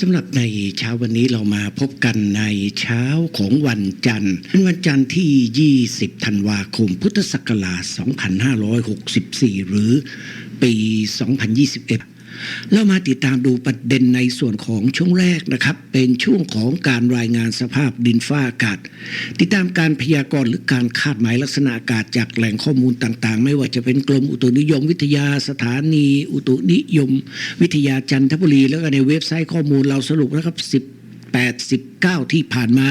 สำหรับในเช้าวันนี้เรามาพบกันในเช้าของวันจันทร์เป็นวันจันทร์ที่ 20 ธันวาคม พุทธศักราช 2564 หรือปี 2021 เรามาติดตามดูประเด็นในส่วนของช่วงแรกนะครับ เป็นช่วงของการรายงานสภาพดินฟ้าอากาศ ติดตามการพยากรณ์หรือการคาดหมายลักษณะอากาศจากแหล่งข้อมูลต่างๆ ไม่ว่าจะเป็นกรมอุตุนิยมวิทยาสถานี อุตุนิยม วิทยาจันทบุรี แล้วก็ในเว็บไซต์ข้อมูลเราสรุปนะครับ18 19 ที่ผ่านมา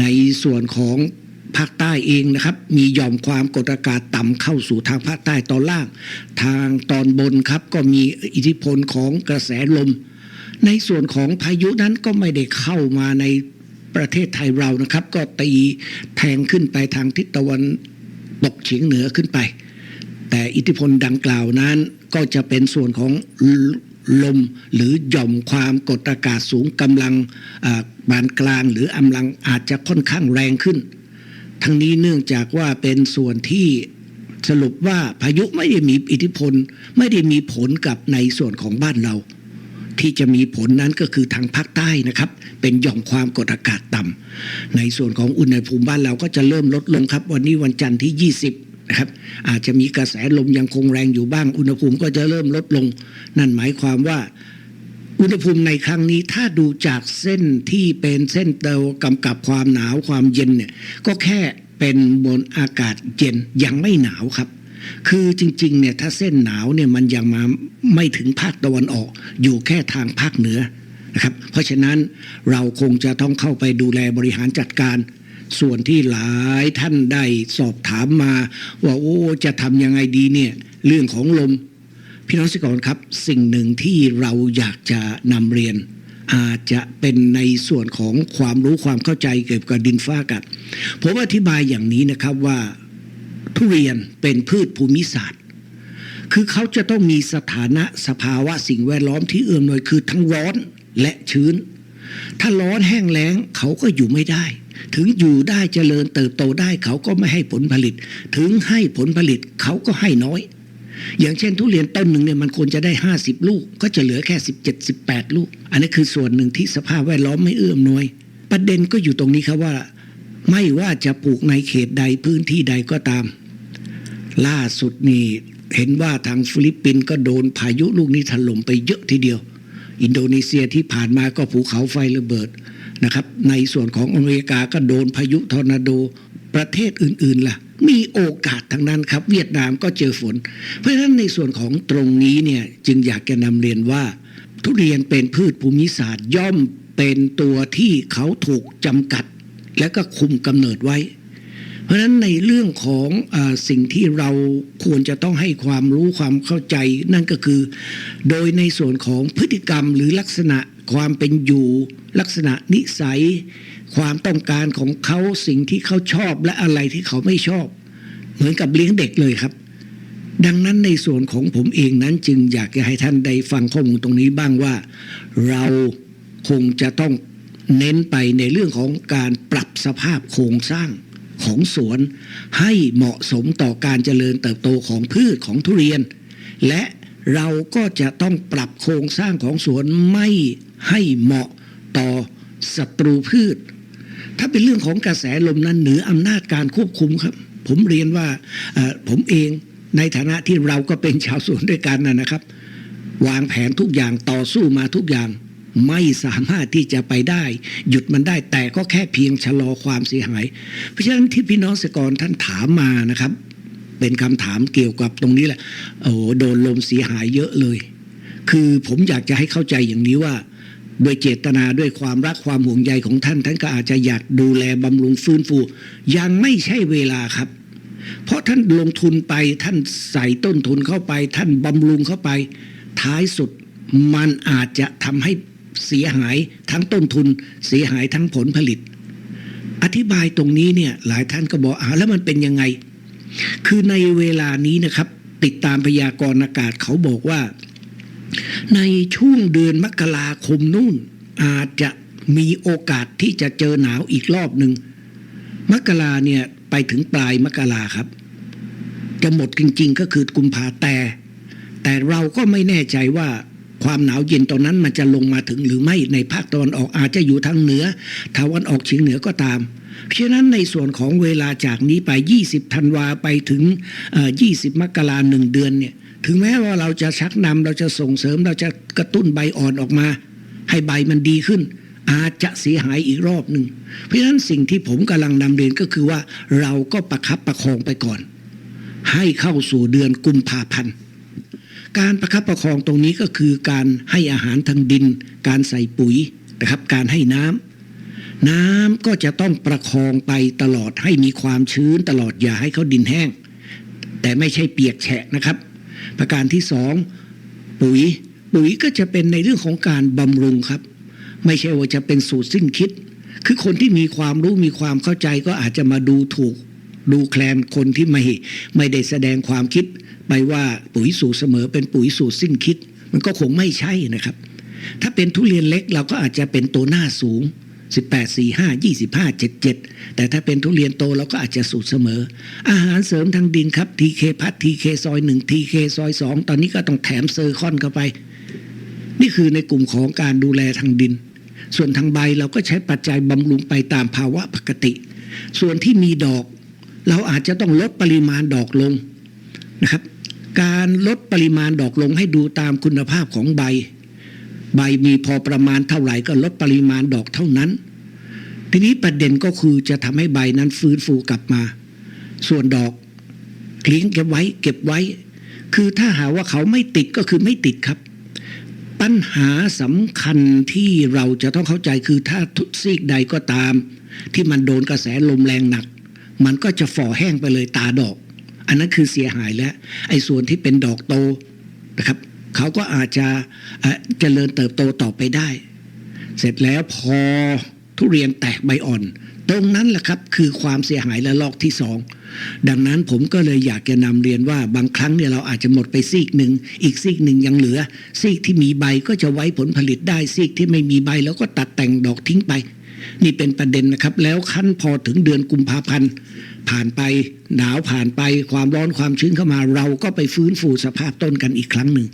ในส่วนของ ภาคใต้เองนะครับ มีหย่อมความกดอากาศต่ำเข้าสู่ทางภาคใต้ตอนล่าง ทางตอนบนครับก็มีอิทธิพลของกระแสลม ในส่วนของพายุนั้นก็ไม่ได้เข้ามาในประเทศไทยเรานะครับ ก็ตีแทงขึ้นไปทางทิศตะวันตกเฉียงเหนือขึ้นไป แต่อิทธิพลดังกล่าวนั้นก็จะเป็นส่วนของลมหรือหย่อมความกดอากาศสูงกำลังอ่าปานกลางหรือกำลังอาจจะค่อนข้างแรงขึ้น ทั้งนี้เนื่องจากว่าเป็นส่วนที่สรุปว่าพายุไม่ได้มีอิทธิพล ไม่ได้มีผลกับในส่วนของบ้านเรา ที่จะมีผลนั้นก็คือทางภาคใต้นะครับ เป็นหย่อมความกดอากาศต่ำในส่วนของอุณหภูมิบ้านเราก็จะเริ่มลดลงครับ วันนี้วันจันทร์ที่ 20นะครับอาจจะมีกระแสลมยังคงแรงอยู่บ้างอุณหภูมิก็จะเริ่มลดลง นั่นหมายความว่า อุณหภูมิในครั้งนี้ถ้าดูจากเส้นที่เป็นเส้นเตากำกับความหนาวความเย็นเนี่ยก็แค่เป็นบนอากาศเย็นยังไม่หนาวครับ คือจริงๆเนี่ยถ้าเส้นหนาวเนี่ยมันยังมาไม่ถึงภาคตะวันออก อยู่แค่ทางภาคเหนือนะครับเพราะฉะนั้นเราคงจะต้องเข้าไปดูแลบริหารจัดการ ส่วนที่หลายท่านได้สอบถามมา ว่าโอ้จะทำยังไงดีเนี่ยเรื่องของลม พี่น้องสิกรครับ สิ่งหนึ่งที่เราอยากจะนำเรียน อาจจะเป็นในส่วนของความรู้ความเข้าใจเกี่ยวกับดินฟ้าอากาศผมอธิบายอย่างนี้นะครับว่าทุเรียนเป็นพืชภูมิศาสตร์ คือเขาจะต้องมีสถานะสภาวะสิ่งแวดล้อมที่เอื้อมหน่วยคือทั้งร้อนและชื้น ถ้าร้อนแห้งแล้งเขาก็อยู่ไม่ได้ ถึงอยู่ได้เจริญเติบโตได้เขาก็ไม่ให้ผลผลิต ถึงให้ผลผลิตเขาก็ให้น้อย อย่างเช่นทุเรียนต้นหนึ่งเนี่ยมันควรจะได้ 50 ลูก ก็จะเหลือแค่ 17 18 ลูก อันนี้คือส่วนหนึ่งที่สภาพแวดล้อมไม่เอื้อมหน่วย ประเด็นก็อยู่ตรงนี้ครับว่า ไม่ว่าจะปลูกในเขตใดพื้นที่ใดก็ตาม ล่าสุดนี่เห็นว่าทางฟิลิปปินส์ก็โดนพายุลูกนี้ถล่มไปเยอะทีเดียว อินโดนีเซียที่ผ่านมาก็ภูเขาไฟระเบิดนะครับ ในส่วนของอเมริกาก็โดนพายุทอร์นาโดประเทศอื่นๆล่ะ มีโอกาสทั้งนั้นครับ เวียดนามก็เจอฝน เพราะฉะนั้นในส่วนของตรงนี้เนี่ยจึงอยากจะนำเรียนว่า ทุเรียนเป็นพืชภูมิศาสตร์ย่อมเป็นตัวที่เขาถูกจำกัด และก็คุมกำเนิดไว้ เพราะฉะนั้นในเรื่องของอสิ่งที่เราควรจะต้องให้ความรู้ความเข้าใจ นั่นก็คือ โดยในส่วนของพฤติกรรมหรือลักษณะความเป็นอยู่ ลักษณะนิสัย ความต้องการของเขาสิ่งที่เขาชอบและอะไรที่เขาไม่ชอบ เหมือนกับเลี้ยงเด็กเลยครับ ดังนั้นในส่วนของผมเองนั้นจึงอยากจะให้ท่านได้ฟังข้อมูลตรงนี้บ้างว่า เราคงจะต้องเน้นไปในเรื่องของการปรับสภาพโครงสร้างของสวน ให้เหมาะสมต่อการเจริญเติบโตของพืชของทุเรียน และเราก็จะต้องปรับโครงสร้างของสวนไม่ให้เหมาะต่อศัตรูพืช ถ้าเป็นเรื่องของกระแสลมนั้นเหนืออำนาจการควบคุมครับ ผมเรียนว่าผมเองในฐานะที่เราก็เป็นชาวสวนด้วยกันนะนะครับ วางแผนทุกอย่างต่อสู้มาทุกอย่างไม่สามารถที่จะไปได้ หยุดมันได้แต่ก็แค่เพียงชะลอความเสียหาย เพราะฉะนั้นที่พี่น้องเกษตรกรท่านถามมานะครับ เป็นคำถามเกี่ยวกับตรงนี้แหละโอ้โหโดนลมเสียหายเยอะเลย คือผมอยากจะให้เข้าใจอย่างนี้ว่า โดยเจตนาด้วยความรักความห่วงใยของท่าน ท่านก็อาจจะอยากดูแลบำรุงฟื้นฟู ยังไม่ใช่เวลาครับ เพราะท่านลงทุนไปท่านใส่ต้นทุนเข้าไป ท่านบำรุงเข้าไป ท้ายสุดมันอาจจะทำให้เสียหายทั้งต้นทุน เสียหายทั้งผลผลิต อธิบายตรงนี้เนี่ยหลายท่านก็บอกอ่าแล้วมันเป็นยังไง คือในเวลานี้นะครับ ติดตามพยากรณ์อากาศเขาบอกว่า ในช่วงเดือนมกราคมนู่นอาจจะมีโอกาสที่จะเจอหนาวอีกรอบหนึ่งมกราเนี่ยไปถึงปลายมกราครับ จะหมดจริง ๆ ก็คือกุมภาแต่ แต่เราก็ไม่แน่ใจว่าความหนาวเย็นตอนนั้นมันจะลงมาถึงหรือไม่ในภาคตะวันออกอาจจะอยู่ทางเหนือตะวันออกเฉียงเหนือก็ตาม เพราะฉะนั้นในส่วนของเวลาจากนี้ไป 20 ธันวาไปถึงเอ่อ20 มกราหนึ่งเดือนเนี่ย ถึงแม้ว่าเราจะชักนำเราจะส่งเสริมเราจะกระตุ้นใบอ่อนออกมา ให้ใบมันดีขึ้น อาจจะเสียหายอีกรอบหนึ่งเพราะฉะนั้นสิ่งที่ผมกำลังนำเรียนก็คือว่าเราก็ประคับประคองไปก่อน ให้เข้าสู่เดือนกุมภาพันธ์การประคับประคองตรงนี้ก็คือการให้อาหารทางดิน การใส่ปุ๋ยนะครับ การให้น้ำน้ำก็จะต้องประคองไปตลอดให้มีความชื้นตลอดอย่าให้เขาดินแห้ง แต่ไม่ใช่เปียกแฉะนะครับ ประการที่สองปุ๋ยปุ๋ยก็จะเป็นในเรื่องของการบำรุงครับ ไม่ใช่ว่าจะเป็นสูตรสิ้นคิด คือคนที่มีความรู้มีความเข้าใจก็อาจจะมาดูถูก ดูแคลนคนที่ไม่ไม่ได้แสดงความคิด ไปว่าปุ๋ยสูตรเสมอเป็นปุ๋ยสูตรสิ้นคิด มันก็คงไม่ใช่นะครับ ถ้าเป็นทุเรียนเล็กเราก็อาจจะเป็นตัวหน้าสูง 18 45 25 77 แต่ถ้าเป็นทุเรียนโตเราก็อาจจะสูตรเสมอ อาหารเสริมทางดินครับ TK พัด TK ซอย1 TK ซอย 2 ตอนนี้ก็ต้องแถมเซอร์คอนเข้าไป นี่คือในกลุ่มของการดูแลทางดิน ส่วนทางใบเราก็ใช้ปัจจัยบำรุงไปตามภาวะปกติ ส่วนที่มีดอก เราอาจจะต้องลดปริมาณดอกลงนะครับ การลดปริมาณดอกลงให้ดูตามคุณภาพของใบ ใบมีพอประมาณเท่าไหร่ก็ลดปริมาณดอกเท่านั้น ทีนี้ประเด็นก็คือจะทำให้ใบนั้นฟื้นฟูกลับมา ส่วนดอกเลี้ยงเก็บไว้ เก็บไว้ คือถ้าหาว่าเขาไม่ติดก็คือไม่ติดครับ ปัญหาสำคัญที่เราจะต้องเข้าใจคือถ้าทุกซีกใดก็ตาม ที่มันโดนกระแสลมแรงหนัก มันก็จะฝ่อแห้งไปเลยตาดอก อันนั้นคือเสียหายแล้ว ไอ้ส่วนที่เป็นดอกโตนะครับ เขาก็อาจจะเอ่อเจริญเติบโตต่อไปได้ เสร็จแล้วพอทุเรียนแตกใบอ่อน ตรงนั้นแหละครับคือความเสียหายและลอกที่สองดังนั้นผมก็เลยอยากจะนำเรียนว่าบางครั้งเนี่ยเราอาจจะหมดไปซีกหนึ่ง อีกซีกหนึ่งยังเหลือ ซีกที่มีใบก็จะไว้ผลผลิตได้ซีกที่ไม่มีใบแล้วก็ตัดแต่งดอกทิ้งไป นี่เป็นประเด็นนะครับ แล้วขั้นพอถึงเดือนกุมภาพันธ์ ผ่านไปหนาวผ่านไปความร้อนความชื้นเข้ามา เราก็ไปฟื้นฟูสภาพต้นกันอีกครั้งหนึ่ง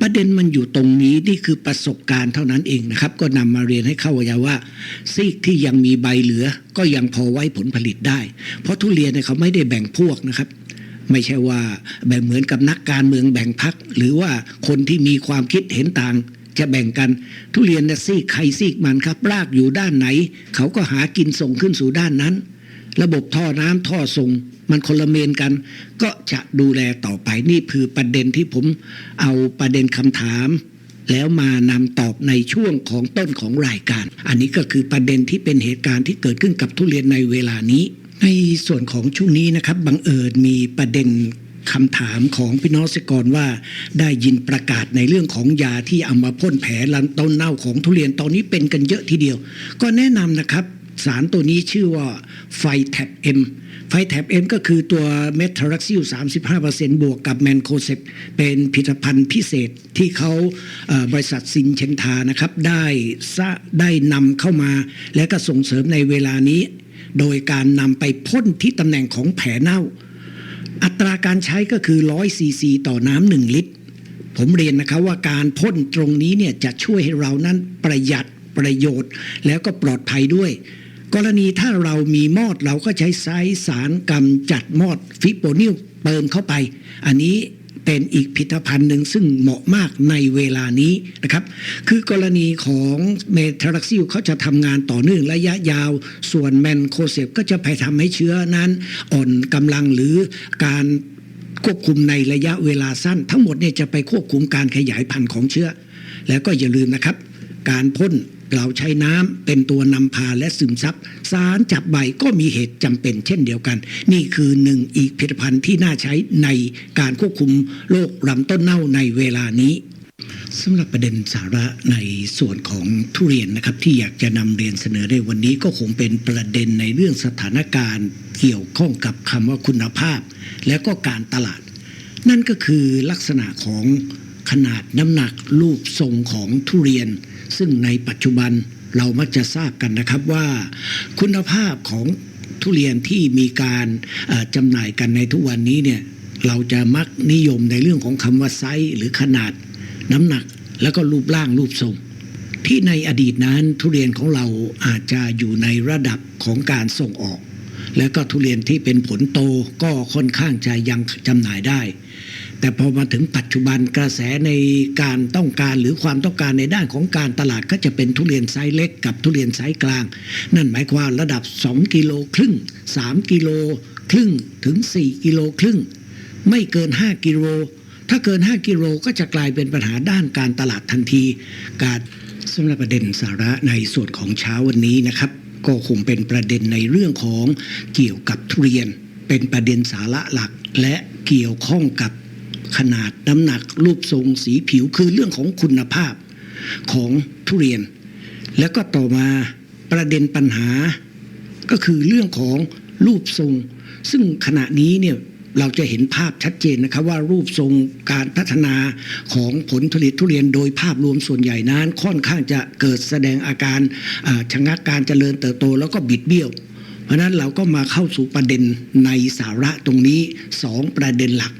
ประเด็นมันอยู่ตรงนี้นี่คือประสบการณ์เท่านั้นเองนะครับ ก็นำมาเรียนให้เข้าใจว่าซีกที่ยังมีใบเหลือ ก็ยังพอไว้ผลผลิตได้ เพราะทุเรียนเนี่ยเขาไม่ได้แบ่งพวกนะครับไม่ใช่ว่าแบ่งเหมือนกับนักการเมืองแบ่งพัก หรือว่าคนที่มีความคิดเห็นต่าง จะแบ่งกันทุเรียนเนี่ยซีกใครซีกมันครับรากอยู่ด้านไหน เขาก็หากินส่งขึ้นสู่ด้านนั้น ระบบท่อน้ำท่อส่ง มันคนละเมนกัน ก็จะดูแลต่อไปนี่คือประเด็นที่ผมเอาประเด็นคำถาม แล้วมานำตอบในช่วงของต้นของรายการ อันนี้ก็คือประเด็นที่เป็นเหตุการณ์ที่เกิดขึ้นกับทุเรียนในเวลานี้ ในส่วนของช่วงนี้นะครับบังเอิญมีประเด็นคำถามของพี่น้องเกษตรกรว่า ได้ยินประกาศในเรื่องของยาที่เอามาพ่นแผลลันต้นเน่าของทุเรียนตอนนี้เป็นกันเยอะทีเดียว ก็แนะนำนะครับ สารตัวนี้ชื่อว่าไฟแท็บเอ็มไฟแท็บเอ็มก็คือตัวเมทารักซิล35%บวกกับแมนโคเซปเป็นผลิตภัณฑ์พิเศษที่เขาบริษัทซินเชนทานะครับได้ซะได้นำเข้ามา และก็ส่งเสริมในเวลานี้ โดยการนำไปพ่นที่ตำแหน่งของแผลเน่า อัตราการใช้ก็คือ100ซีซีต่อน้ำหนึ่งลิตร ผมเรียนนะครับว่าการพ่นตรงนี้เนี่ยจะช่วยให้เรานั้นประหยัดประโยชน์แล้วก็ปลอดภัยด้วย กรณีถ้าเรามีมอดเราก็ใช้ไซส์สารกำจัดมอดฟิโปนิลเติมเข้าไป อันนี้เป็นอีกผลิตภัณฑ์หนึ่งซึ่งเหมาะมากในเวลานี้นะครับ คือกรณีของเมทรักซิลเขาจะทำงานต่อเนื่องระยะยาว ส่วนแมนโคเซปก็จะไปทำให้เชื้อนั้นอ่อนกำลังหรือการควบคุมในระยะเวลาสั้น ทั้งหมดเนี่ยจะไปควบคุมการขยายพันธุ์ของเชื้อ แล้วก็อย่าลืมนะครับ การพ่น เราใช้น้ำเป็นตัวนำพาและซึมซับสารจับใบก็มีเหตุจำเป็นเช่นเดียวกัน นี่คือหนึ่งอีกผลิตภัณฑ์ที่น่าใช้ในการควบคุมโรคลำต้นเน่าในเวลานี้สำหรับประเด็นสาระในส่วนของทุเรียนนะครับที่อยากจะนำเรียนเสนอในวันนี้ก็คงเป็นประเด็นในเรื่องสถานการณ์ เกี่ยวข้องกับคำว่าคุณภาพ และก็การตลาด นั่นก็คือลักษณะของขนาดน้ำหนักรูปทรงของทุเรียน ซึ่งในปัจจุบันเรามักจะทราบกันนะครับว่า คุณภาพของทุเรียนที่มีการจำหน่ายกันในทุกวันนี้เนี่ยเราจะมักนิยมในเรื่องของคำว่าไซส์หรือขนาด น้ำหนักแล้วก็รูปร่างรูปทรง ที่ในอดีตนั้นทุเรียนของเราอาจจะอยู่ในระดับของการส่งออก แล้วก็ทุเรียนที่เป็นผลโตก็ค่อนข้างจะยังจำหน่ายได้ แต่พอมาถึงปัจจุบันกระแสในการต้องการหรือความต้องการในด้านของการตลาดก็จะเป็นทุเรียนไซส์เล็กกับทุเรียนไซส์กลาง นั่นหมายความระดับ 2 กิโลครึ่ง 3 กิโลครึ่งถึง 4 กิโลครึ่ง ไม่เกิน 5 กิโล ถ้าเกิน 5 กิโลก็จะกลายเป็นปัญหาด้านการตลาดทันที การสำหรับประเด็นสาระในส่วนของเช้าวันนี้นะครับ ก็คงเป็นประเด็นในเรื่องของเกี่ยวกับทุเรียน เป็นประเด็นสาระหลักและเกี่ยวข้องกับ ขนาดน้ำหนักรูปทรงสีผิวคือเรื่องของคุณภาพของทุเรียน แล้วก็ต่อมาประเด็นปัญหา ก็คือเรื่องของรูปทรง ซึ่งขณะนี้เนี่ยเราจะเห็นภาพชัดเจนนะครับว่ารูปทรงการพัฒนาของผลผลิตทุเรียนโดยภาพรวมส่วนใหญ่นั้น ค่อนข้างจะเกิดแสดงอาการชะงักการเจริญเติบโตแล้วก็บิดเบี้ยว เพราะฉะนั้นเราก็มาเข้าสู่ประเด็นในสาระตรงนี้สองประเด็นหลัก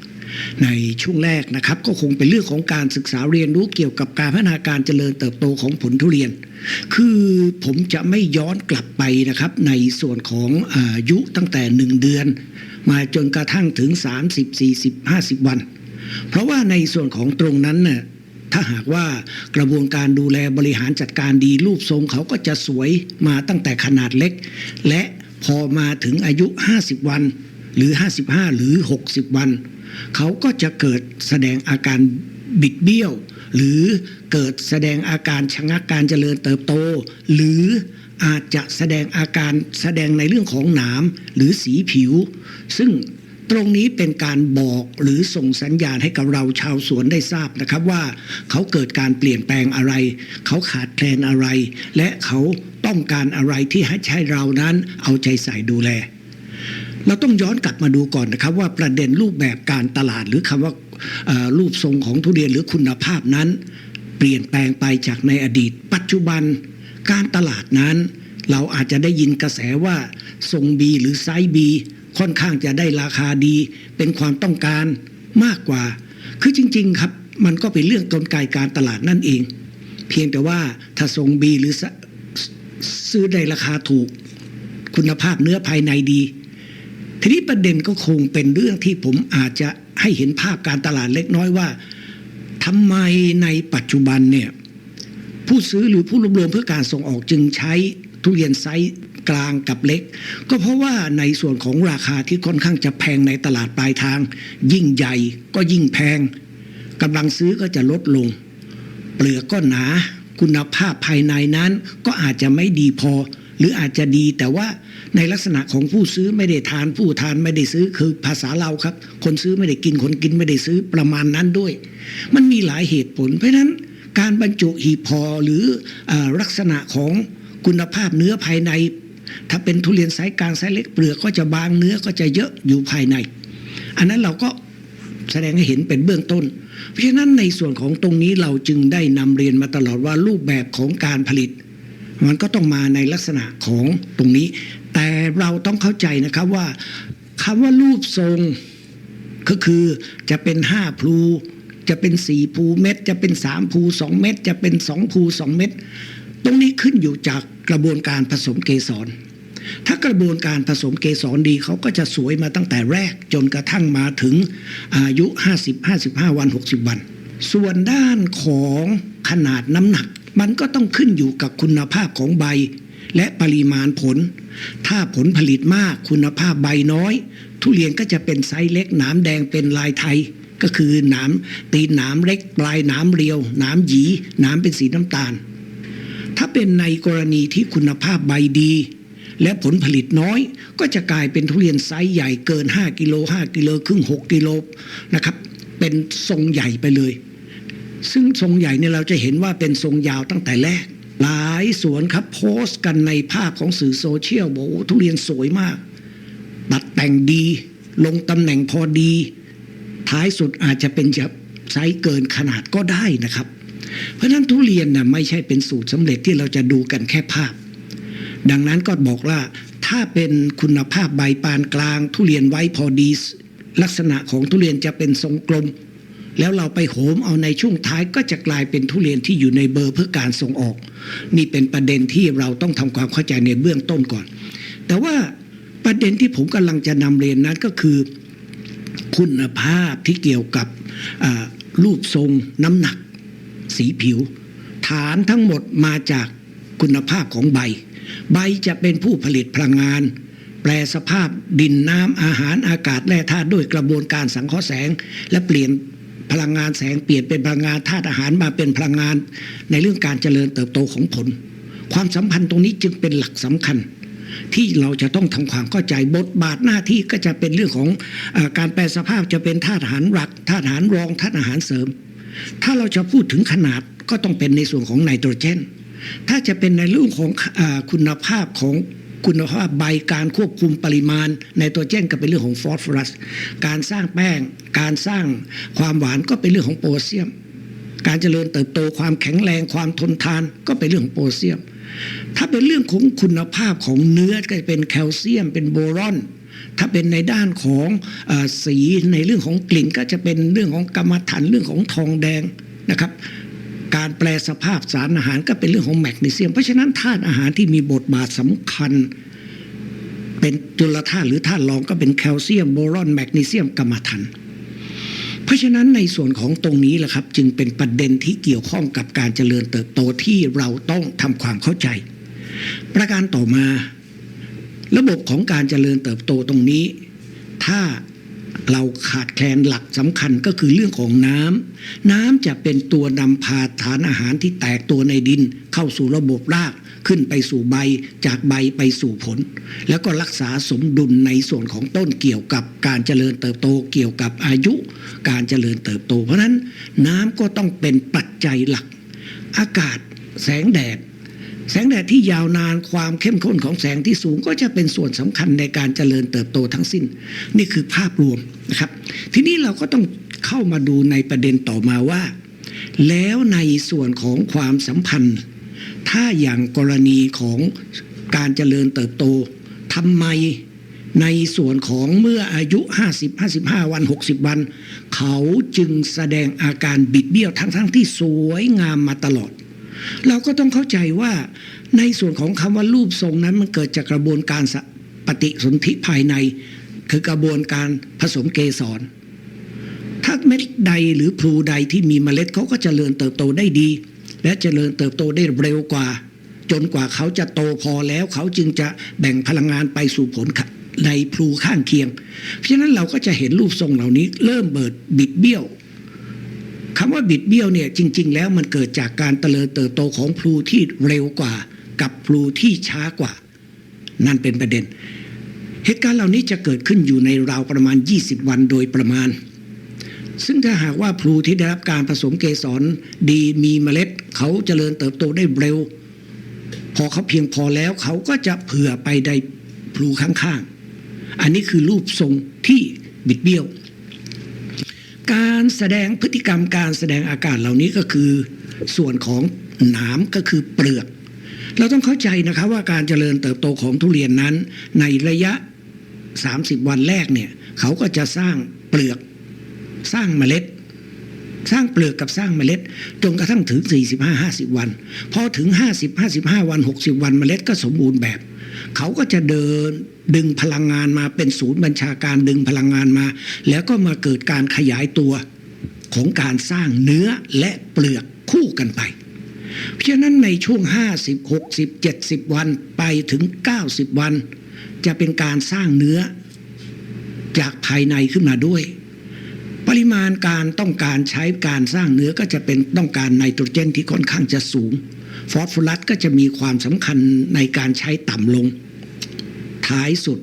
ในช่วงแรกนะครับ ก็คงเป็นเรื่องของการศึกษาเรียนรู้เกี่ยวกับการพัฒนาการเจริญเติบโตของผลทุเรียน คือผมจะไม่ย้อนกลับไปนะครับในส่วนของอายุตั้งแต่หนึ่งเดือน มาจนกระทั่งถึง 30 40 50 วัน เพราะว่าในส่วนของตรงนั้นน่ะถ้าหากว่ากระบวนการดูแลบริหารจัดการดีรูปทรงเขาก็จะสวยมาตั้งแต่ขนาดเล็ก และพอมาถึงอายุ 50 วัน หรือ 55 หรือ 60 วัน เขาก็จะเกิดแสดงอาการบิดเบี้ยว หรือเกิดแสดงอาการชะงักการเจริญเติบโต หรืออาจจะแสดงอาการแสดงในเรื่องของหนามหรือสีผิว ซึ่งตรงนี้เป็นการบอกหรือส่งสัญญาณให้กับเราชาวสวนได้ทราบนะครับว่า เขาเกิดการเปลี่ยนแปลงอะไร เขาขาดแคลนอะไร และเขาต้องการอะไรที่ให้ใช้เรานั้นเอาใจใส่ดูแล เราต้องย้อนกลับมาดูก่อนนะครับ ว่าประเด็นรูปแบบการตลาดหรือคำว่ารูปทรงของทุเรียนหรือคุณภาพนั้น เปลี่ยนแปลงไปจากในอดีต ปัจจุบันการตลาดนั้น เราอาจจะได้ยินกระแสว่าทรงบีหรือไซส์บีค่อนข้างจะได้ราคาดีเป็นความต้องการมากกว่า คือจริง ๆ ครับ มันก็เป็นเรื่องกลไกการตลาดนั่นเอง เพียงแต่ว่าถ้าทรงบีหรือซซื้อในราคาถูก คุณภาพเนื้อภายในดี ทีนี้ประเด็นก็คงเป็นเรื่องที่ผมอาจจะให้เห็นภาพการตลาดเล็กน้อยว่าทำไมในปัจจุบันเนี่ยผู้ซื้อหรือผู้รวบรวมเพื่อการส่งออกจึงใช้ทุเรียนไซส์กลางกับเล็ก ก็เพราะว่าในส่วนของราคาที่ค่อนข้างจะแพงในตลาดปลายทาง ยิ่งใหญ่ก็ยิ่งแพงกำลังซื้อก็จะลดลง เปลือกก็หนาคุณภาพภายในนั้นก็อาจจะไม่ดีพอ หรืออาจจะดีแต่ว่าในลักษณะของผู้ซื้อไม่ได้ทานผู้ทานไม่ได้ซื้อคือภาษาเราครับ คนซื้อไม่ได้กินคนกินไม่ได้ซื้อประมาณนั้นด้วย มันมีหลายเหตุผล เพราะฉะนั้นการบรรจุหีบพอหรืออลักษณะของคุณภาพเนื้อภายใน ถ้าเป็นทุเรียนไซส์กลางไซส์เล็กเปลือกก็จะบางเนื้อก็จะเยอะอยู่ภายใน อันนั้นเราก็แสดงให้เห็นเป็นเบื้องต้น เพราะฉะนั้นในส่วนของตรงนี้เราจึงได้นำเรียนมาตลอดว่ารูปแบบของการผลิต มันก็ต้องมาในลักษณะของตรงนี้ แต่เราต้องเข้าใจนะครับว่าคำว่ารูปทรงก็คือจะเป็นห้าพลูจะเป็นสี่ภูเม็ดจะเป็นสามภูสองเม็ดจะเป็นสองภูสองเม็ดตรงนี้ขึ้นอยู่จากกระบวนการผสมเกสร ถ้ากระบวนการผสมเกสรดีเขาก็จะสวยมาตั้งแต่แรกจนกระทั่งมาถึงอายุ 50 55 วัน 60 วัน ส่วนด้านของขนาดน้ำหนัก มันก็ต้องขึ้นอยู่กับคุณภาพของใบ และปริมาณผล ถ้าผลผลิตมากคุณภาพใบน้อย ทุเรียนก็จะเป็นไซส์เล็กหนามแดงเป็นลายไทย ก็คือหนามตีนหนามเล็กปลายหนามเรียวหนามหยีหนามเป็นสีน้ำตาล ถ้าเป็นในกรณีที่คุณภาพใบดีและผลผลิตน้อยก็จะกลายเป็นทุเรียนไซส์ใหญ่เกิน 5 กิโล 5 กิโลครึ่ง 6 กิโลนะครับ เป็นทรงใหญ่ไปเลย ซึ่งทรงใหญ่เนี่ยเราจะเห็นว่าเป็นทรงยาวตั้งแต่แรก หลายสวนครับโพสต์กันในภาพของสื่อโซเชียลบอกโอ้ทุเรียนสวยมาก ตัดแต่งดี ลงตำแหน่งพอดี ท้ายสุดอาจจะเป็นจะไซส์เกินขนาดก็ได้นะครับ เพราะนั้นทุเรียนน่ะไม่ใช่เป็นสูตรสำเร็จที่เราจะดูกันแค่ภาพ ดังนั้นก็บอกว่าถ้าเป็นคุณภาพใบปานกลาง ทุเรียนไว้พอดี ลักษณะของทุเรียนจะเป็นทรงกลม แล้วเราไปโหมเอาในช่วงท้ายก็จะกลายเป็นทุเรียนที่อยู่ในเบอร์เพื่อการส่งออก นี่เป็นประเด็นที่เราต้องทำความเข้าใจในเบื้องต้นก่อน แต่ว่าประเด็นที่ผมกำลังจะนำเรียนนั้นก็คือ คุณภาพที่เกี่ยวกับรูปทรงน้ำหนัก สีผิว ฐานทั้งหมดมาจากคุณภาพของใบ ใบจะเป็นผู้ผลิตพลังงาน แปลสภาพดินน้ำอาหารอากาศแร่ธาตุด้วยกระบวนการสังเคราะห์แสง และเปลี่ยน พลังงานแสงเปลี่ยนเป็นพลังงานธาตุอาหารมาเป็นพลังงาน ในเรื่องการเจริญเติบโตของผล ความสัมพันธ์ตรงนี้จึงเป็นหลักสำคัญ ที่เราจะต้องทำความเข้าใจบทบาทหน้าที่ก็จะเป็นเรื่องของอการแปลสภาพจะเป็นธาตุอาหารหลักธาตุอาหารรองธาตุอาหารเสริม ถ้าเราจะพูดถึงขนาดก็ต้องเป็นในส่วนของไนโตรเจนถ้าจะเป็นในเรื่องของอคุณภาพของ คุณภาพใบการควบคุมปริมาณไนโตรเจนก็เป็นเรื่องของฟอสฟอรัส การสร้างแป้ง การสร้างความหวานก็เป็นเรื่องของโพแทสเซียม การเจริญเติบโตความแข็งแรงความทนทานก็เป็นเรื่องของโพแทสเซียม ถ้าเป็นเรื่องของคุณภาพของเนื้อก็จะเป็นแคลเซียม เป็นโบรอนถ้าเป็นในด้านของอสีในเรื่องของกลิ่นก็จะเป็นเรื่องของกรรมฐานเรื่องของทองแดงนะครับ การแปลสภาพสารอาหารก็เป็นเรื่องของแมกนีเซียม เพราะฉะนั้นธาตุอาหารที่มีบทบาทสำคัญ เป็นจุลธาตุหรือธาตุรองก็เป็นแคลเซียมโบรอนแมกนีเซียมกรรมฐานเพราะฉะนั้นในส่วนของตรงนี้แหละครับ จึงเป็นประเด็นที่เกี่ยวข้องกับการเจริญเติบโตที่เราต้องทำความเข้าใจ ประการต่อมา ระบบของการเจริญเติบโตตรงนี้ ถ้า เราขาดแคลนหลักสำคัญก็คือเรื่องของน้ำน้ำจะเป็นตัวนำพาฐานอาหารที่แตกตัวในดิน เข้าสู่ระบบรากขึ้นไปสู่ใบจากใบไปสู่ผล แล้วก็รักษาสมดุลในส่วนของต้นเกี่ยวกับการเจริญเติบโตเกี่ยวกับอายุ การเจริญเติบโต เพราะนั้นน้ำก็ต้องเป็นปัจจัยหลัก อากาศแสงแดด แสงแดดที่ยาวนานความเข้มข้นของแสงที่สูงก็จะเป็นส่วนสำคัญในการเจริญเติบโตทั้งสิ้น นี่คือภาพรวมนะครับ ทีนี้เราก็ต้องเข้ามาดูในประเด็นต่อมาว่า แล้วในส่วนของความสัมพันธ์ ถ้าอย่างกรณีของการเจริญเติบโตทำไมในส่วนของเมื่ออายุ 50 55 วัน 60 วัน เขาจึงแสดงอาการบิดเบี้ยวทั้งๆที่สวยงามมาตลอด เราก็ต้องเข้าใจว่าในส่วนของคำว่ารูปทรงนั้นมันเกิดจากกระบวนการปฏิสนธิภายใน คือกระบวนการผสมเกสร ถ้าเม็ดใดหรือพลูใดที่มีเมล็ดเขาก็จเจริญเติบโตได้ดี และเจริญเติบโตได้เร็วกว่า จนกว่าเขาจะโตพอแล้วเขาจึงจะแบ่งพลังงานไปสู่ผลในพลูข้างเคียง เพราะฉะนั้นเราก็จะเห็นรูปทรงเหล่านี้ เริ่มเบิดบิดเบี้ยว คำว่าบิดเบี้ยวเนี่ยจริง ๆ แล้วมันเกิดจากการเจริญเติบโตของพลูที่เร็วกว่า กับพลูที่ช้ากว่า นั่นเป็นประเด็น เหตุการณ์เหล่านี้จะเกิดขึ้นอยู่ในราวประมาณ 20 วันโดยประมาณ ซึ่งถ้าหากว่าพลูที่ได้รับการผสมเกสรดีมีเมล็ด เขาเจริญเติบโตได้เร็ว พอเขาเพียงพอแล้วเขาก็จะเผื่อไปในพลูข้างๆ อันนี้คือรูปทรงที่บิดเบี้ยว การแสดงพฤติกรรมการแสดงอาการเหล่านี้ก็คือส่วนของหนามก็คือเปลือก เราต้องเข้าใจนะครับว่าการเจริญเติบโตของทุเรียนนั้น ในระยะ 30 วันแรกเนี่ยเขาก็จะสร้างเปลือกสร้างเมล็ด สร้างเปลือกกับสร้างเมล็ดจนกระทั่งถึง 45-50 วัน พอถึง 50-55 วัน 60 วันเมล็ดก็สมบูรณ์แบบ เขาก็จะเดินดึงพลังงานมาเป็นศูนย์บัญชาการดึงพลังงานมา แล้วก็มาเกิดการขยายตัวของการสร้างเนื้อและเปลือกคู่กันไป เพราะฉะนั้นในช่วง 50 60 70 วันไปถึง 90 วัน จะเป็นการสร้างเนื้อจากภายในขึ้นมาด้วย ปริมาณการต้องการใช้การสร้างเนื้อก็จะเป็นต้องการไนโตรเจนที่ค่อนข้างจะสูง ฟอสฟอรัสก็จะมีความสำคัญในการใช้ต่ำลง ท้ายสุด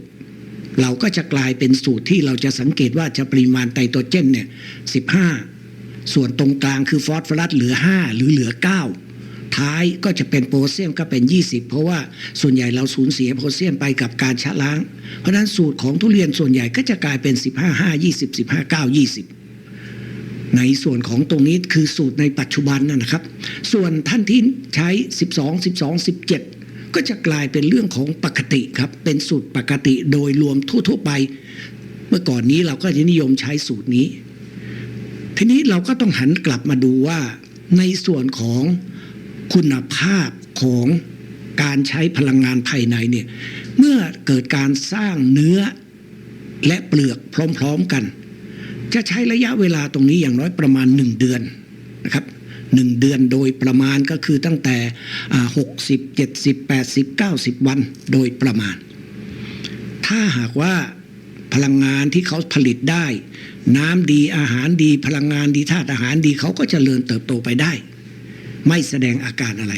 เราก็จะกลายเป็นสูตรที่เราจะสังเกตว่าจะปริมาณไนโตรเจนเนี่ย15 ส่วนตรงกลางคือฟอสฟอรัสเหลือ 5 หรือเหลือ 9 ท้ายก็จะเป็นโพแทสเซียมก็เป็น 20 เพราะว่าส่วนใหญ่เราสูญเสียโพแทสเซียมไปกับการชะล้าง เพราะนั้นสูตรของทุเรียนส่วนใหญ่ก็จะกลายเป็น 15 5 20 15 9 20 ในส่วนของตรงนี้คือสูตรในปัจจุบันนะนะครับ ส่วนท่านที่ใช้ 12 12 17 ก็จะกลายเป็นเรื่องของปกติครับ เป็นสูตรปกติโดยรวมทั่ว ๆ ไป เมื่อก่อนนี้เราก็จะนิยมใช้สูตรนี้ ทีนี้เราก็ต้องหันกลับมาดูว่า ในส่วนของคุณภาพของการใช้พลังงานภายในเนี่ยเมื่อเกิดการสร้างเนื้อและเปลือกพร้อม ๆกัน จะใช้ระยะเวลาตรงนี้อย่างน้อยประมาณ 1 เดือนนะครับหนึ่งเดือนโดยประมาณก็คือตั้งแต่หกสิบเจ็ดสิบแปดสิบเก้าสิบวันโดยประมาณ ถ้าหากว่าพลังงานที่เขาผลิตได้ น้ำดีอาหารดีพลังงานดีธาตุอาหารดีเขาก็จเจริญเติบโตไปได้ ไม่แสดงอาการอะไร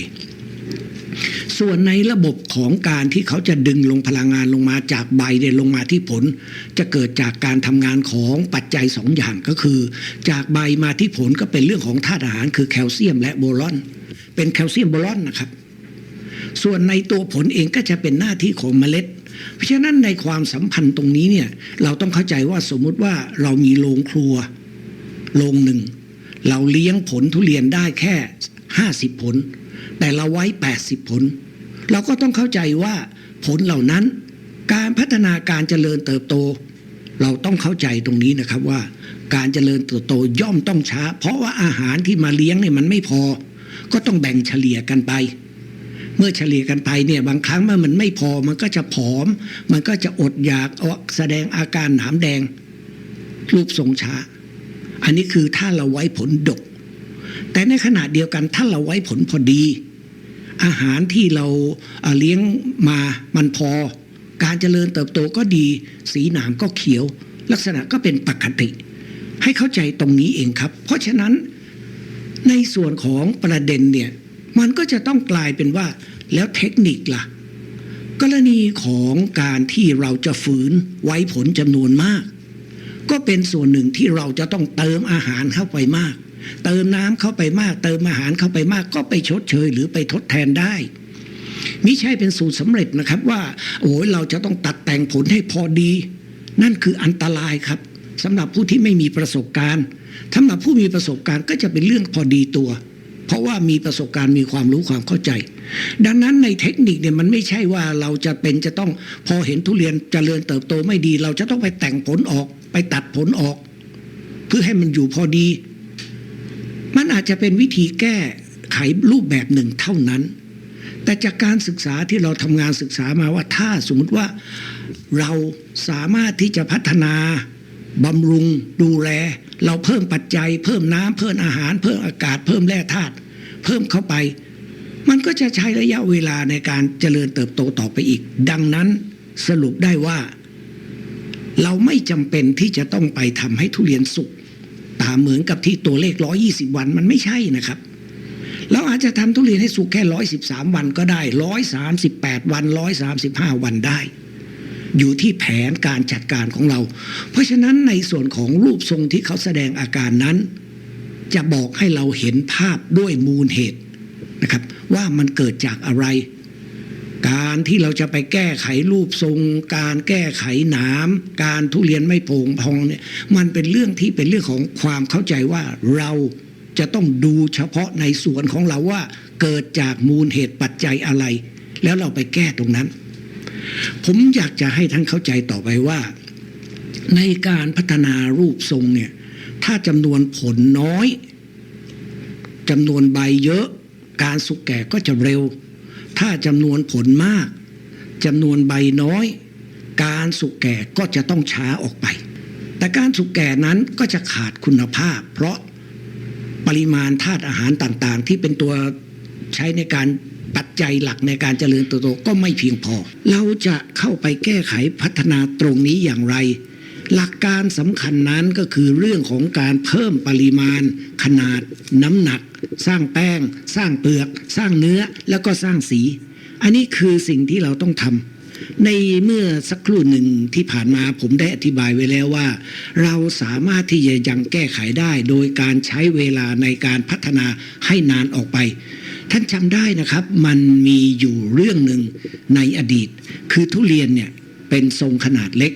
ส่วนในระบบของการที่เขาจะดึงลงพลังงานลงมาจากใบเนี่ยลงมาที่ผล จะเกิดจากการทำงานของปัจจัยสองอย่างก็คือ จากใบมาที่ผลก็เป็นเรื่องของธาตุอาหารคือแคลเซียมและโบรอน เป็นแคลเซียมโบรอนนะครับ ส่วนในตัวผลเองก็จะเป็นหน้าที่ของเมล็ดเพราะฉะนั้นในความสัมพันธ์ตรงนี้เนี่ยเราต้องเข้าใจว่าสมมุติว่าเรามีโรงครัวโรงหนึ่ง เราเลี้ยงผลทุเรียนได้แค่ 50 ผล แต่เราไว้ 80 ผล เราก็ต้องเข้าใจว่าผลเหล่านั้น การพัฒนาการเจริญเติบโต เราต้องเข้าใจตรงนี้นะครับว่า การเจริญเติบโตย่อมต้องช้า เพราะว่าอาหารที่มาเลี้ยงเนี่ยมันไม่พอ ก็ต้องแบ่งเฉลี่ยกันไป เมื่อเฉลี่ยกันไปเนี่ยบางครั้งเมื่อมันไม่พอมันก็จะผอม มันก็จะอดอยากแสดงอาการหนามแดง รูปทรงช้า อันนี้คือถ้าเราไว้ผลดก แต่ในขณะเดียวกันถ้าเราไว้ผลพอดี อาหารที่เราเลี้ยงมามันพอ การเจริญเติบโตก็ดี สีหนามก็เขียว ลักษณะก็เป็นปกติ ให้เข้าใจตรงนี้เองครับ เพราะฉะนั้นในส่วนของประเด็นเนี่ยมันก็จะต้องกลายเป็นว่าแล้วเทคนิคล่ะ กรณีของการที่เราจะฝืนไว้ผลจำนวนมาก ก็เป็นส่วนหนึ่งที่เราจะต้องเติมอาหารเข้าไปมาก เติมน้ำเข้าไปมาก เติมอาหารเข้าไปมากก็ไปชดเชย หรือไปทดแทนได้มิใช่เป็นสูตรสำเร็จนะครับว่า โอ้ยเราจะต้องตัดแต่งผลให้พอดี นั่นคืออันตรายครับสำหรับผู้ที่ไม่มีประสบการณ์สำหรับผู้มีประสบการณ์ก็จะเป็นเรื่องพอดีตัว เพราะว่ามีประสบการณ์มีความรู้ความเข้าใจ ดังนั้นในเทคนิคเนี่ยมันไม่ใช่ว่าเราจะเป็นจะต้องพอเห็นทุเรียนจเจริญเติบโตไม่ดี เราจะต้องไปแต่งผลออก ไปตัดผลออก เพื่อให้มันอยู่พอดี มันอาจจะเป็นวิธีแก้ไขรูปแบบหนึ่งเท่านั้น แต่จากการศึกษาที่เราทำงานศึกษามาว่าถ้าสมมติว่าเราสามารถที่จะพัฒนาบำรุงดูแล เราเพิ่มปัจจัย เพิ่มน้ำเพิ่มอาหาร เพิ่มอากาศ เพิ่มแร่ธาตุเพิ่มเข้าไป มันก็จะใช้ระยะเวลาในการเจริญเติบโตต่อไปอีก ดังนั้นสรุปได้ว่า เราไม่จำเป็นที่จะต้องไปทำให้ทุเรียนสุก ตามเหมือนกับที่ตัวเลข 120 วันมันไม่ใช่นะครับ เราอาจจะทำทุเรียนให้สุกแค่ 113 วันก็ได้ 138 วัน 135 วันได้ อยู่ที่แผนการจัดการของเรา เพราะฉะนั้นในส่วนของรูปทรงที่เขาแสดงอาการนั้น จะบอกให้เราเห็นภาพด้วยมูลเหตุนะครับ ว่ามันเกิดจากอะไร การที่เราจะไปแก้ไขรูปทรง การแก้ไขหนามการทุเรียนไม่โป่งพองเนี่ยมันเป็นเรื่องที่เป็นเรื่องของความเข้าใจว่าเราจะต้องดูเฉพาะในส่วนของเราว่า เกิดจากมูลเหตุปัจจัยอะไร แล้วเราไปแก้ตรงนั้น ผมอยากจะให้ท่านเข้าใจต่อไปว่า ในการพัฒนารูปทรงเนี่ยถ้าจำนวนผลน้อยจำนวนใบเยอะ การสุกแก่ก็จะเร็ว ถ้าจำนวนผลมากจำนวนใบน้อย การสุกแก่ก็จะต้องช้าออกไป แต่การสุกแก่นั้นก็จะขาดคุณภาพ เพราะปริมาณธาตุอาหารต่างๆ ที่เป็นตัวใช้ในการปัจจัยหลักในการเจริญเติบโตก็ไม่เพียงพอ เราจะเข้าไปแก้ไขพัฒนาตรงนี้อย่างไร หลักการสำคัญนั้นก็คือเรื่องของการเพิ่มปริมาณขนาดน้ำหนัก สร้างแป้ง สร้างเปลือก สร้างเนื้อแล้วก็สร้างสี อันนี้คือสิ่งที่เราต้องทำในเมื่อสักครู่หนึ่งที่ผ่านมาผมได้อธิบายไว้แล้วว่า เราสามารถที่จะยังแก้ไขได้โดยการใช้เวลาในการพัฒนาให้นานออกไป ท่านจำได้นะครับ มันมีอยู่เรื่องหนึ่งในอดีต คือทุเรียนเนี่ยเป็นทรงขนาดเล็ก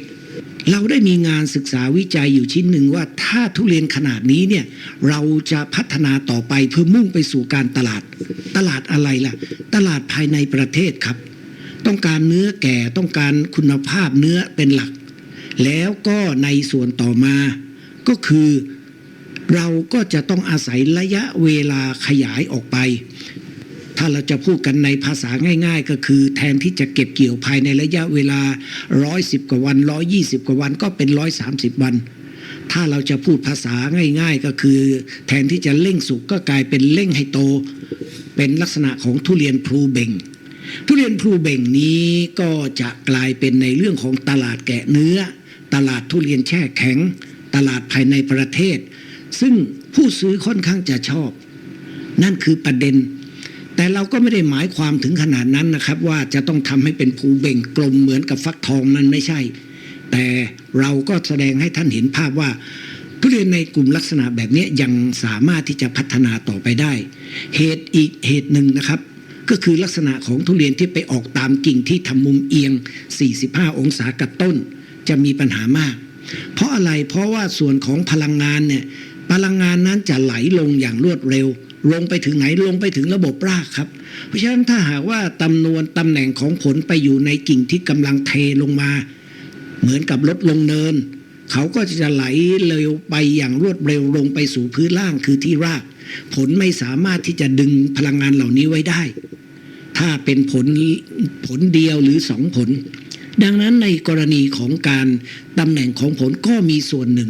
เราได้มีงานศึกษาวิจัยอยู่ชิ้นหนึ่งว่าถ้าทุเรียนขนาดนี้เนี่ยเราจะพัฒนาต่อไปเพื่อมุ่งไปสู่การตลาด ตลาดอะไรล่ะ ตลาดภายในประเทศครับ ต้องการเนื้อแก่ต้องการคุณภาพเนื้อเป็นหลัก แล้วก็ในส่วนต่อมาก็คือเราก็จะต้องอาศัยระยะเวลาขยายออกไป ถ้าเราจะพูดกันในภาษาง่าย ๆ ก็คือแทนที่จะเก็บเกี่ยวภายในระยะเวลา 110 กว่าวัน 120 กว่าวันก็เป็น 130 วัน ถ้าเราจะพูดภาษาง่าย ๆ ก็คือ แทนที่จะเร่งสุกก็กลายเป็นเร่งให้โต เป็นลักษณะของทุเรียนพลูเบงทุเรียนพลูเบงนี้ก็จะกลายเป็นในเรื่องของตลาดแกะเนื้อ ตลาดทุเรียนแช่แข็ง ตลาดภายในประเทศ ซึ่งผู้ซื้อค่อนข้างจะชอบ นั่นคือประเด็น แต่เราก็ไม่ได้หมายความถึงขนาดนั้นนะครับ ว่าจะต้องทำให้เป็นภูเบ่งกลมเหมือนกับฟักทองมันไม่ใช่ แต่เราก็แสดงให้ท่านเห็นภาพว่าทุเรียนในกลุ่มลักษณะแบบนี้ยังสามารถที่จะพัฒนาต่อไปได้ เหตุอีกเหตุหนึ่งนะครับ ก็คือลักษณะของทุเรียนที่ไปออกตามกิ่งที่ทำมุมเอียง 45 องศากับต้น จะมีปัญหามาก เพราะอะไรเพราะว่าส่วนของพลังงานเนี่ยพลังงานนั้นจะไหลลงอย่างรวดเร็ว ลงไปถึงไหนลงไปถึงระบบรากครับ เพราะฉะนั้นถ้าหากว่าตำนวนตำแหน่งของผลไปอยู่ในกิ่งที่กำลังเทลงมา เหมือนกับรถลงเนิน เขาก็จะไหลเร็วไปอย่างรวดเร็วลงไปสู่พื้นล่างคือที่ราก ผลไม่สามารถที่จะดึงพลังงานเหล่านี้ไว้ได้ ถ้าเป็นผลผลเดียวหรือสองผล ดังนั้นในกรณีของการตำแหน่งของผลก็มีส่วนหนึ่ง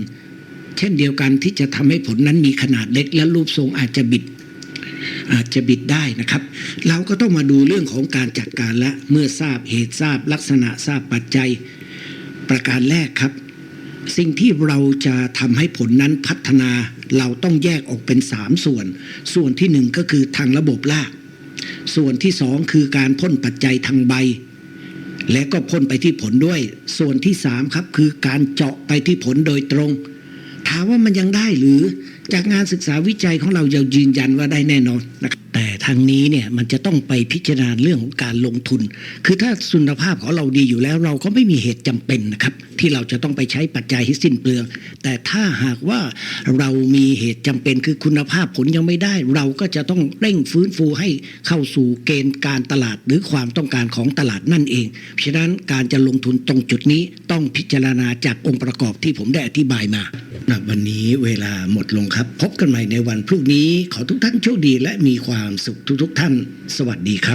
เช่นเดียวกันที่จะทำให้ผลนั้นมีขนาดเล็กและรูปทรงอาจจะบิด อาจจะบิดได้นะครับ เราก็ต้องมาดูเรื่องของการจัดการและเมื่อทราบเหตุทราบลักษณะทราบปัจจัย ประการแรกครับ สิ่งที่เราจะทำให้ผลนั้นพัฒนา เราต้องแยกออกเป็นสามส่วน ส่วนที่หนึ่งก็คือทางระบบราก ส่วนที่สองคือการพ่นปัจจัยทางใบและก็พ่นไปที่ผลด้วย ส่วนที่สามครับคือการเจาะไปที่ผลโดยตรง ถามว่ามันยังได้หรือ จากงานศึกษาวิจัยของเราเรายืนยันว่าได้แน่นอนนะครับ แต่ทางนี้เนี่ยมันจะต้องไปพิจารณาเรื่องของการลงทุน คือถ้าคุณภาพของเราดีอยู่แล้ว เราก็ไม่มีเหตุจำเป็นนะครับที่เราจะต้องไปใช้ปัจจัยให้สิ้นเปลือง แต่ถ้าหากว่าเรามีเหตุจำเป็นคือคุณภาพผลยังไม่ได้ เราก็จะต้องเร่งฟื้นฟูให้เข้าสู่เกณฑ์การตลาดหรือความต้องการของตลาดนั่นเอง ฉะนั้นการจะลงทุนตรงจุดนี้ต้องพิจารณาจากองค์ประกอบที่ผมได้อธิบายมาวันนี้เวลาหมดลงครับ พบกันใหม่ในวันพรุ่งนี้ขอทุกท่านโชคดีและมีความความสุขทุกๆท่าน สวัสดีครับ